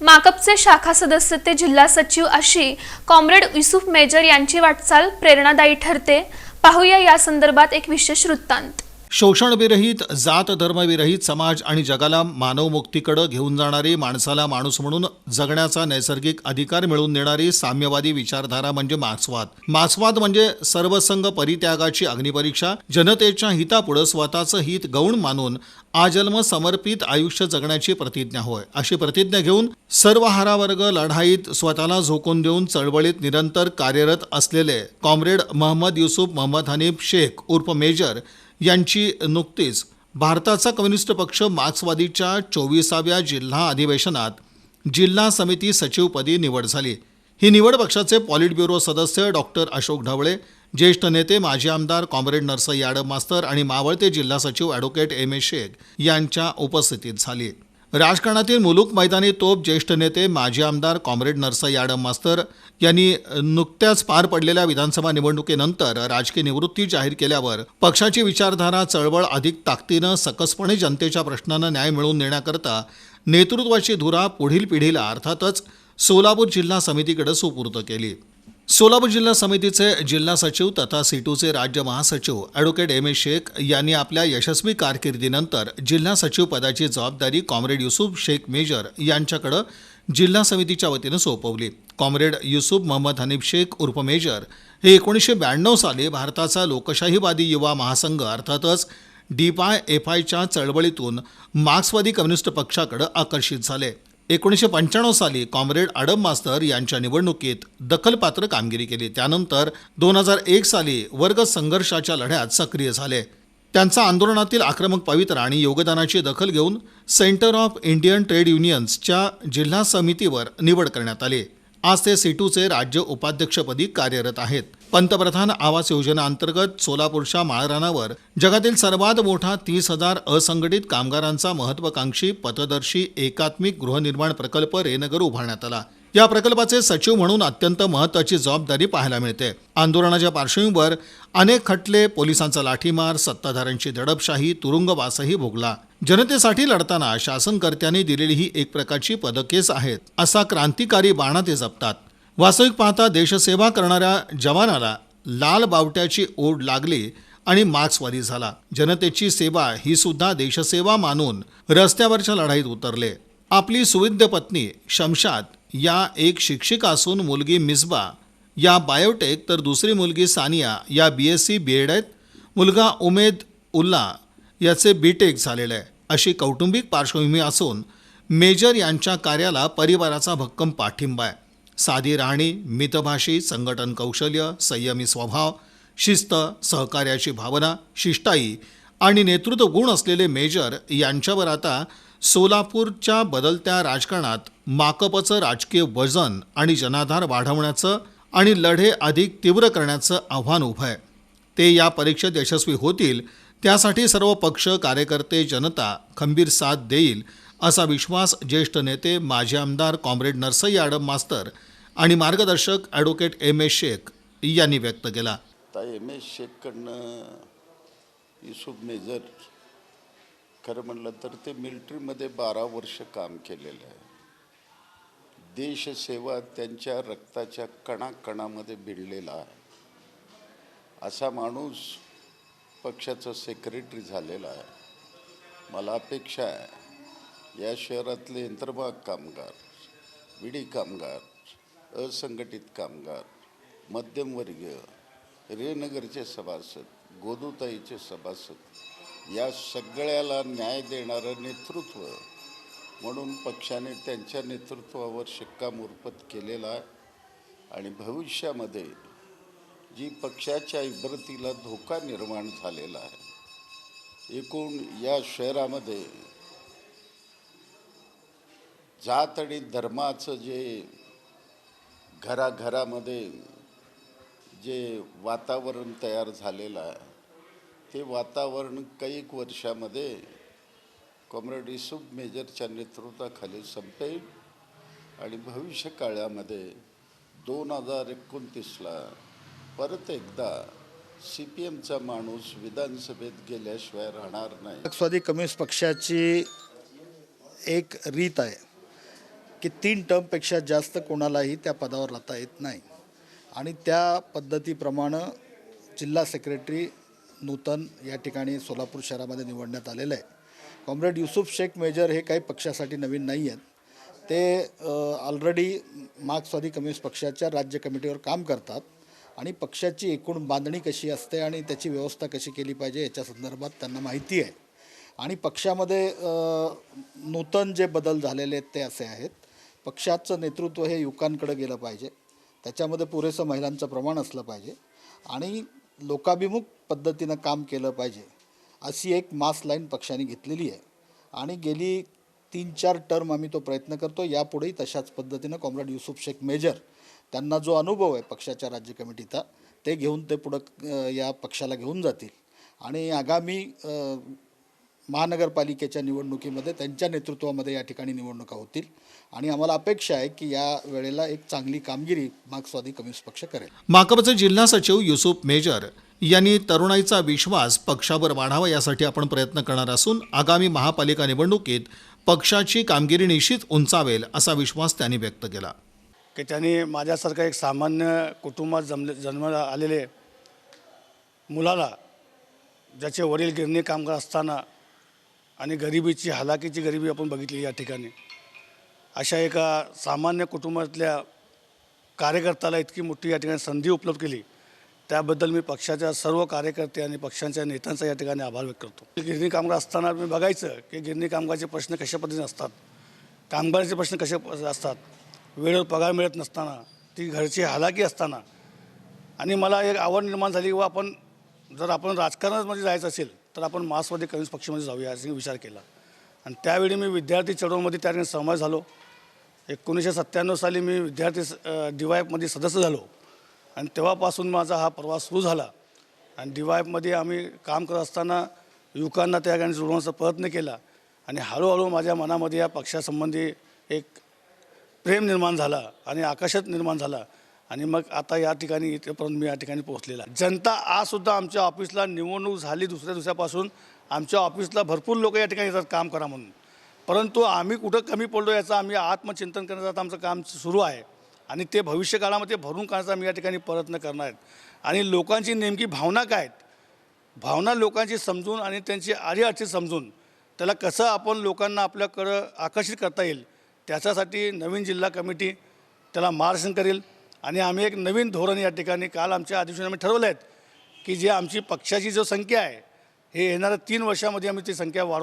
माकपचे शाखा सदस्य ते जिल्हा सचिव अशी कॉम्रेड युसुफ मेजर यांची वाटचाल प्रेरणादायी ठरते. पाहूया या संदर्भात एक विशेष वृत्तांत. शोषणविरहित जात धर्मविरहित समाज आणि जगाला मानवमुक्तीकडं घेऊन जाणारी माणसाला माणूस म्हणून जगण्याचा नैसर्गिक अधिकार मिळवून देणारी साम्यवादी विचारधारा म्हणजे मार्क्सवाद. मार्क्सवाद म्हणजे सर्वसंग परित्यागाची अग्निपरीक्षा जनतेच्या हितापुढं स्वतःचं हित गौण मानून आजन्म समर्पित आयुष्य जगण्याची प्रतिज्ञा होय. अशी प्रतिज्ञा घेऊन सर्व हारावर्ग लढाईत स्वतःला झोकून देऊन चळवळीत निरंतर कार्यरत असलेले कॉम्रेड महम्मद युसुफ महम्मद हनीफ शेख उर्फ मेजर यांची नुकतीच भारताचा कम्युनिस्ट पक्ष मार्क्सवादीच्या चोवीसाव्या जिल्हा अधिवेशनात जिल्हा समिती सचिवपदी निवड झाली. ही निवड पक्षाचे पॉलिट ब्युरो सदस्य डॉक्टर अशोक ढवळे ज्येष्ठ नेते माजी आमदार कॉम्रेड नरसई यादव मास्तर आणि मावळते जिल्हा सचिव ॲडव्होकेट एम ए शेख यांच्या उपस्थितीत झाली. राजकारणातील मुलूक मैदानी तोप ज्येष्ठ नेते माजी आमदार कॉम्रेड नरसई याडम मास्तर यांनी नुकत्याच पार पडलेल्या विधानसभा निवडणुकीनंतर राजकीय निवृत्ती जाहीर केल्यावर पक्षाची विचारधारा चळवळ अधिक ताकदीनं सकसपणे जनतेच्या प्रश्नांना न्याय मिळवून देण्याकरता नेतृत्वाची धुरा पुढील पिढीला अर्थातच सोलापूर जिल्हा समितीकडे सुपूर्द केली. सोलापूर जिल्हा समितीचे जिल्हा सचिव तथा सिटूचे राज्य महासचिव ॲडव्होकेट एम ए शेख यांनी आपल्या यशस्वी कारकिर्दीनंतर जिल्हा सचिव पदाची जबाबदारी कॉम्रेड युसुफ शेख मेजर यांच्याकडं जिल्हा समितीच्या वतीनं सोपवली. कॉम्रेड युसुफ मोहम्मद हनीफ शेख उर्फ मेजर हे एकोणीसशे ब्याण्णव साली भारताचा लोकशाहीवादी युवा महासंघ अर्थातच डीपाय एफ आयच्या चळवळीतून मार्क्सवादी कम्युनिस्ट पक्षाकडं आकर्षित झाले. एकोणीसशे पंच्याण्णव साली कॉम्रेड आडम मास्तर यांच्या निवडणुकीत दखलपात्र कामगिरी केली. त्यानंतर दोन हजार एक साली वर्ग संघर्षाच्या लढ्यात सक्रिय झाले. त्यांचा आंदोलनातील आक्रमक पवित्रा आणि योगदानाची दखल घेऊन सेंटर ऑफ इंडियन ट्रेड युनियन्सच्या जिल्हा समितीवर निवड करण्यात आली. आज ते सिटूचे राज्य उपाध्यक्षपदी कार्यरत आहेत. पंतप्रधान आवास योजनेअंतर्गत सोलापूरच्या माळरानावर जगातील सर्वात मोठा तीस हजार असंघटित कामगारांचा महत्वाकांक्षी पथदर्शी एकात्मिक गृहनिर्माण प्रकल्प रेनगर उभारण्यात आला. या प्रकल्पाचे सचिव म्हणून अत्यंत महत्वाची जबाबदारी पाहायला मिळते. आंदोलनाच्या पार्श्वभूमीवर अनेक खटले पोलिसांचा लाठीमार सत्ताधाऱ्यांची दडपशाही तुरुंगवासही भोगला. जनतेसाठी लढताना शासनकर्त्यांनी दिलेली ही एक प्रकारची पदकेच आहेत असा क्रांतिकारी बाणा ते जपतात. वास्तविक पाहता देशसेवा करणाऱ्या जवानाला लाल बावट्याची ओढ लागली आणि मार्क्सवादी झाला. जनतेची सेवा ही सुद्धा देशसेवा मानून रस्त्यावरच्या लढाईत उतरले. आपली सुविद्य पत्नी शमशाद या एक शिक्षिका असून मुलगी मिसबा या बायोटेक तर दुसरी मुलगी सानिया या B S C B Ed आहेत. मुलगा उमेद उल्ला याचे बी टेक झालेलं आहे. अशी कौटुंबिक पार्श्वभूमी असून मेजर यांच्या कार्याला परिवाराचा भक्कम पाठिंबा आहे. साधी राहणी मितभाषी संघटन कौशल्य संयमी स्वभाव शिस्त सहकार्याची भावना शिष्टाई आणि नेतृत्व गुण असलेले मेजर यांच्यावर आता सोलापूरच्या बदलत्या राजकारणात माकपचं राजकीय वजन आणि जनाधार वाढवण्याचं आणि लढे अधिक तीव्र करण्याचं आव्हान उभं आहे. ते या परीक्षेत यशस्वी होतील त्यासाठी सर्व पक्ष कार्यकर्ते जनता खंबीर साथ देईल असा विश्वास ज्येष्ठ नेते माजी आमदार कॉम्रेड नरसई आडम मास्तर आणि मार्गदर्शक ॲडव्होकेट एम ए शेख यांनी व्यक्त केला. एम एस शेखकडनं युसुफ मेजर खरं म्हणलं तर ते मिलिटरीमध्ये बारा वर्ष काम केलेलं आहे. देशसेवा त्यांच्या रक्ताच्या कणाकणामध्ये भिडलेला आहे. असा माणूस पक्षाचा सेक्रेटरी झालेला आहे. मला अपेक्षा आहे या शहरातले यंत्रबाग कामगार विडी कामगार असंघटित कामगार मध्यमवर्गीय रेनगरचे सभासद गोदूताईचे सभासद या सगळ्याला न्याय देणारं नेतृत्व म्हणून पक्षाने त्यांच्या नेतृत्वावर शिक्कामोर्फत केलेला आहे. आणि भविष्यामध्ये जी पक्षाच्या इब्रतीला धोका निर्माण झालेला आहे एकूण या शहरामध्ये जात आणि धर्माचं जे घराघरामध्ये जे वातावरण तयार झालेलं आहे ते वातावरण कैक वर्षामध्ये कॉम्रेड युसुफ मेजरच्या नेतृत्वाखाली संपेल आणि भविष्य काळामध्ये दोन हजार एकोणतीसला परत एकदा सी पी एमचा माणूस विधानसभेत गेल्याशिवाय राहणार नाही. कम्युनिस्ट पक्षाची एक रीत आहे. की तीन टर्मपेक्षा जास्त कोणालाही त्या पदावर राहता येत नाही. आणि त्या पद्धतीप्रमाणे जिल्हा सेक्रेटरी नूतन या ठिकाणी सोलापूर शहरामध्ये निवडण्यात आलेलं आहे. कॉम्रेड युसुफ शेख मेजर हे काही पक्षासाठी नवीन नाही आहेत. ते ऑलरेडी मार्क्सवादी कम्युनिस्ट पक्षाच्या राज्य कमिटीवर काम करतात आणि पक्षाची एकूण बांधणी कशी असते आणि त्याची व्यवस्था कशी केली पाहिजे याच्या संदर्भात त्यांना माहिती आहे. आणि पक्षामध्ये नूतन जे बदल झालेले आहेत ते असे आहेत. पक्षाचं नेतृत्व हे युवकांकडे गेलं पाहिजे. त्याच्यामध्ये पुरेसं महिलांचं प्रमाण असलं पाहिजे. आणि लोकाभिमुख पद्धतीनं काम केलं पाहिजे अशी एक मास लाईन पक्षाने घेतलेली आहे. आणि गेली तीन चार टर्म आम्ही तो प्रयत्न करतो. यापुढेही तशाच पद्धतीनं कॉम्रेड युसुफ शेख मेजर त्यांना जो अनुभव आहे पक्षाच्या राज्य कमिटीचा ते घेऊन ते पुढं या पक्षाला घेऊन जातील. आणि आगामी महानगरपालिकेच्या निवडणुकीमध्ये त्यांच्या नेतृत्वामध्ये या ठिकाणी निवडणुका होतील. आणि आम्हाला अपेक्षा आहे की या वेळेला एक चांगली कामगिरी मार्क्सवादी कम्युनिस्ट पक्ष करेल. माकपचे जिल्हा सचिव युसुफ मेजर यांनी तरुणाईचा विश्वास पक्षावर वाढावा यासाठी आपण प्रयत्न करणार असून आगामी महापालिका निवडणुकीत पक्षाची कामगिरी निश्चित उंचावेल असा विश्वास त्यांनी व्यक्त केला. की त्यांनी माझ्यासारखं एक सामान्य कुटुंबात जमले जन्माला आलेले मुलाला ज्याचे वडील गिरणी कामगार असताना आणि गरिबीची हालाकीची गरिबी आपण बघितली या ठिकाणी. अशा एका सामान्य कुटुंबातल्या कार्यकर्त्याला इतकी मोठी या ठिकाणी संधी उपलब्ध केली. त्याबद्दल मी पक्षाच्या सर्व कार्यकर्ते आणि पक्षांच्या नेत्यांचा या ठिकाणी आभार व्यक्त करतो. गिरणी कामगार असताना मी बघायचं की गिरणी कामगारचे प्रश्न कशा पद्धतीने असतात? कामगाराचे प्रश्न कसे असतात? वेळेवर पगार मिळत नसताना ती घरची हालाकी असताना. आणि मला एक आवड निर्माण झाली व आपण जर आपण राजकारणामध्ये म्हणजे जायचं असेल तर आपण मार्क्सवादी कम्युनिस्ट पक्षामध्ये जाऊया असा विचार केला. आणि त्यावेळी मी विद्यार्थी चळवळीमध्ये त्या ठिकाणी सहभाग झालो. एकोणीसशे सत्त्याण्णव साली मी विद्यार्थी डी वाय एफमध्ये सदस्य झालो. आणि तेव्हापासून माझा हा प्रवास सुरू झाला. आणि डी वाय एफमध्ये आम्ही काम करत असताना युवकांना त्या ठिकाणी जुळवण्याचा प्रयत्न केला. आणि हळूहळू माझ्या मनामध्ये या पक्षासंबंधी एक प्रेम निर्माण झाला आणि आकाशात निर्माण झाला. आणि मग आता या ठिकाणी इथेपर्यंत मी या ठिकाणी पोहोचलेला जनता आज सुद्धा आमच्या ऑफिसला निवडणूक झाली दुसऱ्या दिवसापासून. आमच्या ऑफिसला भरपूर लोक या ठिकाणी येतात काम करा म्हणून. परंतु आम्ही कुठं कमी पडलो याचं आम्ही आत्मचिंतन करण्याचं आता आमचं काम सुरू आहे. आणि ते भविष्यकाळामध्ये भरून काढण्याचा आम्ही या ठिकाणी प्रयत्न करणार आहेत. आणि लोकांची नेमकी भावना काय आहेत? भावना लोकांची समजून आणि त्यांची आडीअडचणी समजून त्याला कसं आपण लोकांना आपल्याकडं आकर्षित करता येईल त्याच्यासाठी नवीन जिल्हा कमिटी त्याला मार्गदर्शन करेल. आणि आम्ही एक नवीन धोरण या ठिकाणी काल आमच्या अधिवेशनामध्ये ठरवलं आहेत की जे आमची पक्षाची जो संख्या आहे हे येणाऱ्या तीन वर्षामध्ये आम्ही ती संख्या वाढवू.